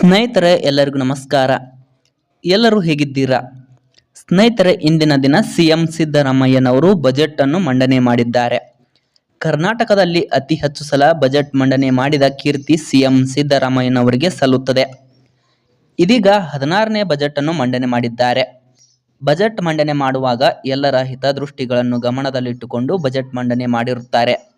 ಸ್ನೇಹಿತರೆ, ಎಲ್ಲರಿಗೂ ನಮಸ್ಕಾರ. ಎಲ್ಲರೂ ಹೇಗಿದ್ದೀರಾ? ಸ್ನೇಹಿತರೆ, ಇಂದಿನ ದಿನ ಸಿ ಎಂ ಸಿದ್ದರಾಮಯ್ಯನವರು ಬಜೆಟ್ ಅನ್ನು ಮಂಡನೆ ಮಾಡಿದ್ದಾರೆ. ಕರ್ನಾಟಕದಲ್ಲಿ ಅತಿ ಹೆಚ್ಚು ಸಲ ಬಜೆಟ್ ಮಂಡನೆ ಮಾಡಿದ ಕೀರ್ತಿ ಸಿ ಎಂ ಸಿದ್ದರಾಮಯ್ಯನವರಿಗೆ ಸಲ್ಲುತ್ತದೆ. ಇದೀಗ ಹದಿನಾರನೇ ಬಜೆಟ್ ಅನ್ನು ಮಂಡನೆ ಮಾಡಿದ್ದಾರೆ. ಬಜೆಟ್ ಮಂಡನೆ ಮಾಡುವಾಗ ಎಲ್ಲರ ಹಿತದೃಷ್ಟಿಗಳನ್ನು ಗಮನದಲ್ಲಿಟ್ಟುಕೊಂಡು ಬಜೆಟ್ ಮಂಡನೆ ಮಾಡಿರುತ್ತಾರೆ.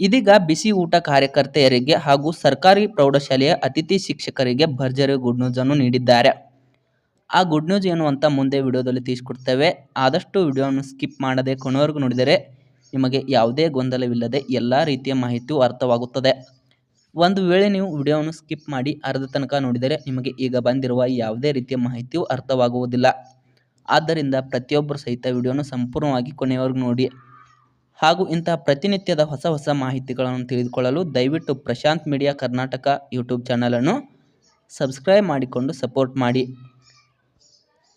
ಇದೀಗ ಬಿಸಿ ಊಟ ಕಾರ್ಯಕರ್ತೆಯರಿಗೆ ಹಾಗೂ ಸರ್ಕಾರಿ ಪ್ರೌಢಶಾಲೆಯ ಅತಿಥಿ ಶಿಕ್ಷಕರಿಗೆ ಭರ್ಜರಿ ಗುಡ್ ನ್ಯೂಸ್ ಅನ್ನು ನೀಡಿದ್ದಾರೆ. ಆ ಗುಡ್ ನ್ಯೂಸ್ ಏನು ಅಂತ ಮುಂದೆ ವಿಡಿಯೋದಲ್ಲಿ ತಿಳಿಸ್ಕೊಡ್ತೇವೆ. ಆದಷ್ಟು ವಿಡಿಯೋವನ್ನು ಸ್ಕಿಪ್ ಮಾಡದೆ ಕೊನೆವರೆಗೂ ನೋಡಿದರೆ ನಿಮಗೆ ಯಾವುದೇ ಗೊಂದಲವಿಲ್ಲದೆ ಎಲ್ಲ ರೀತಿಯ ಮಾಹಿತಿಯು ಅರ್ಥವಾಗುತ್ತದೆ. ಒಂದು ವೇಳೆ ನೀವು ವಿಡಿಯೋವನ್ನು ಸ್ಕಿಪ್ ಮಾಡಿ ಅರ್ಧ ತನಕ ನೋಡಿದರೆ ನಿಮಗೆ ಈಗ ಬಂದಿರುವ ಯಾವುದೇ ರೀತಿಯ ಮಾಹಿತಿಯು ಅರ್ಥವಾಗುವುದಿಲ್ಲ. ಆದ್ದರಿಂದ ಪ್ರತಿಯೊಬ್ಬರು ಸಹಿತ ವಿಡಿಯೋನು ಸಂಪೂರ್ಣವಾಗಿ ಕೊನೆಯವರೆಗೂ ನೋಡಿ. ಹಾಗೂ ಇಂತಹ ಪ್ರತಿನಿತ್ಯದ ಹೊಸ ಹೊಸ ಮಾಹಿತಿಗಳನ್ನು ತಿಳಿದುಕೊಳ್ಳಲು ದಯವಿಟ್ಟು ಪ್ರಶಾಂತ್ ಮೀಡಿಯಾ ಕರ್ನಾಟಕ ಯೂಟ್ಯೂಬ್ ಚಾನಲನ್ನು ಸಬ್ಸ್ಕ್ರೈಬ್ ಮಾಡಿಕೊಂಡು ಸಪೋರ್ಟ್ ಮಾಡಿ.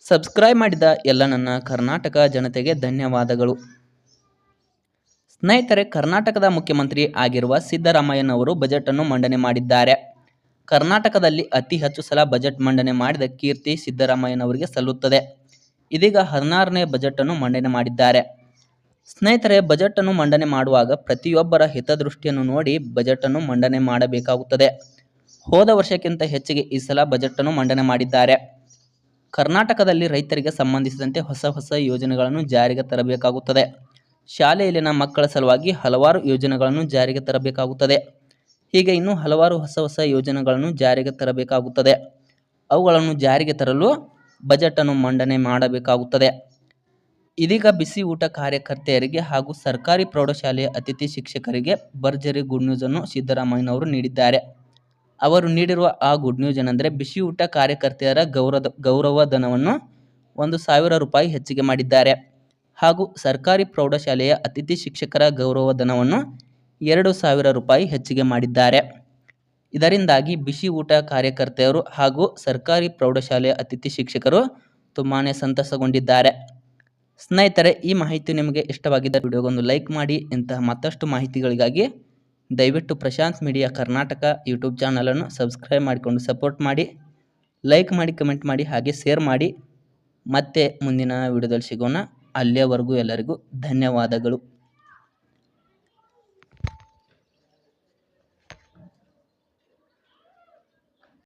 ಸಬ್ಸ್ಕ್ರೈಬ್ ಮಾಡಿದ ಎಲ್ಲ ನನ್ನ ಕರ್ನಾಟಕ ಜನತೆಗೆ ಧನ್ಯವಾದಗಳು. ಸ್ನೇಹಿತರೆ, ಕರ್ನಾಟಕದ ಮುಖ್ಯಮಂತ್ರಿ ಆಗಿರುವ ಸಿದ್ದರಾಮಯ್ಯನವರು ಬಜೆಟ್ ಅನ್ನು ಮಂಡನೆ ಮಾಡಿದ್ದಾರೆ. ಕರ್ನಾಟಕದಲ್ಲಿ ಅತಿ ಹೆಚ್ಚು ಸಲ ಬಜೆಟ್ ಮಂಡನೆ ಮಾಡಿದ ಕೀರ್ತಿ ಸಿದ್ದರಾಮಯ್ಯನವರಿಗೆ ಸಲ್ಲುತ್ತದೆ. ಇದೀಗ ಹದಿನಾರನೇ ಬಜೆಟ್ ಅನ್ನು ಮಂಡನೆ ಮಾಡಿದ್ದಾರೆ. ಸ್ನೇಹಿತರೆ ಬಜೆಟ್ ಅನ್ನು ಮಂಡನೆ ಮಾಡುವಾಗ ಪ್ರತಿಯೊಬ್ಬರ ಹಿತದೃಷ್ಟಿಯನ್ನು ನೋಡಿ ಬಜೆಟ್ ಅನ್ನು ಮಂಡನೆ ಮಾಡಬೇಕಾಗುತ್ತದೆ. ಹೋದ ವರ್ಷಕ್ಕಿಂತ ಹೆಚ್ಚಿಗೆ ಈ ಸಲ ಬಜೆಟ್ ಅನ್ನು ಮಂಡನೆ ಮಾಡಿದ್ದಾರೆ. ಕರ್ನಾಟಕದಲ್ಲಿ ರೈತರಿಗೆ ಸಂಬಂಧಿಸಿದಂತೆ ಹೊಸ ಹೊಸ ಯೋಜನೆಗಳನ್ನು ಜಾರಿಗೆ ತರಬೇಕಾಗುತ್ತದೆ. ಶಾಲೆಯಲ್ಲಿನ ಮಕ್ಕಳ ಸಲುವಾಗಿ ಹಲವಾರು ಯೋಜನೆಗಳನ್ನು ಜಾರಿಗೆ ತರಬೇಕಾಗುತ್ತದೆ. ಹೀಗೆ ಇನ್ನೂ ಹಲವಾರು ಹೊಸ ಹೊಸ ಯೋಜನೆಗಳನ್ನು ಜಾರಿಗೆ ತರಬೇಕಾಗುತ್ತದೆ. ಅವುಗಳನ್ನು ಜಾರಿಗೆ ತರಲು ಬಜೆಟ್ ಅನ್ನು ಮಂಡನೆ ಮಾಡಬೇಕಾಗುತ್ತದೆ. ಇದೀಗ ಬಿಸಿ ಊಟ ಕಾರ್ಯಕರ್ತೆಯರಿಗೆ ಹಾಗೂ ಸರ್ಕಾರಿ ಪ್ರೌಢಶಾಲೆಯ ಅತಿಥಿ ಶಿಕ್ಷಕರಿಗೆ ಭರ್ಜರಿ ಗುಡ್ ನ್ಯೂಸ್ ಅನ್ನು ಸಿದ್ದರಾಮಯ್ಯನವರು ನೀಡಿದ್ದಾರೆ. ಅವರು ನೀಡಿರುವ ಆ ಗುಡ್ ನ್ಯೂಸ್ ಏನಂದ್ರೆ ಬಿಸಿ ಊಟ ಕಾರ್ಯಕರ್ತೆಯರ ಗೌರವ ಗೌರವಧನವನ್ನು ಒಂದು ಸಾವಿರ ರೂಪಾಯಿ ಹೆಚ್ಚಿಗೆ ಮಾಡಿದ್ದಾರೆ. ಹಾಗೂ ಸರ್ಕಾರಿ ಪ್ರೌಢಶಾಲೆಯ ಅತಿಥಿ ಶಿಕ್ಷಕರ ಗೌರವಧನವನ್ನು ಎರಡು ಸಾವಿರ ರೂಪಾಯಿ ಹೆಚ್ಚಿಗೆ ಮಾಡಿದ್ದಾರೆ. ಇದರಿಂದಾಗಿ ಬಿಸಿ ಊಟ ಕಾರ್ಯಕರ್ತೆಯರು ಹಾಗೂ ಸರ್ಕಾರಿ ಪ್ರೌಢಶಾಲೆಯ ಅತಿಥಿ ಶಿಕ್ಷಕರು ತುಂಬಾ ಸಂತಸಗೊಂಡಿದ್ದಾರೆ. ಸ್ನೇಹಿತರೆ, ಈ ಮಾಹಿತಿ ನಿಮಗೆ ಇಷ್ಟವಾಗಿದ್ದರೆ ವಿಡಿಯೋಗೊಂದು ಲೈಕ್ ಮಾಡಿ. ಇಂತಹ ಮತ್ತಷ್ಟು ಮಾಹಿತಿಗಳಿಗಾಗಿ ದಯವಿಟ್ಟು ಪ್ರಶಾಂತ್ ಮೀಡಿಯಾ ಕರ್ನಾಟಕ ಯೂಟ್ಯೂಬ್ ಚಾನಲನ್ನು ಸಬ್ಸ್ಕ್ರೈಬ್ ಮಾಡಿಕೊಂಡು ಸಪೋರ್ಟ್ ಮಾಡಿ. ಲೈಕ್ ಮಾಡಿ, ಕಮೆಂಟ್ ಮಾಡಿ, ಹಾಗೆ ಶೇರ್ ಮಾಡಿ. ಮತ್ತೆ ಮುಂದಿನ ವಿಡಿಯೋದಲ್ಲಿ ಸಿಗೋಣ. ಅಲ್ಲಿಯವರೆಗೂ ಎಲ್ಲರಿಗೂ ಧನ್ಯವಾದಗಳು.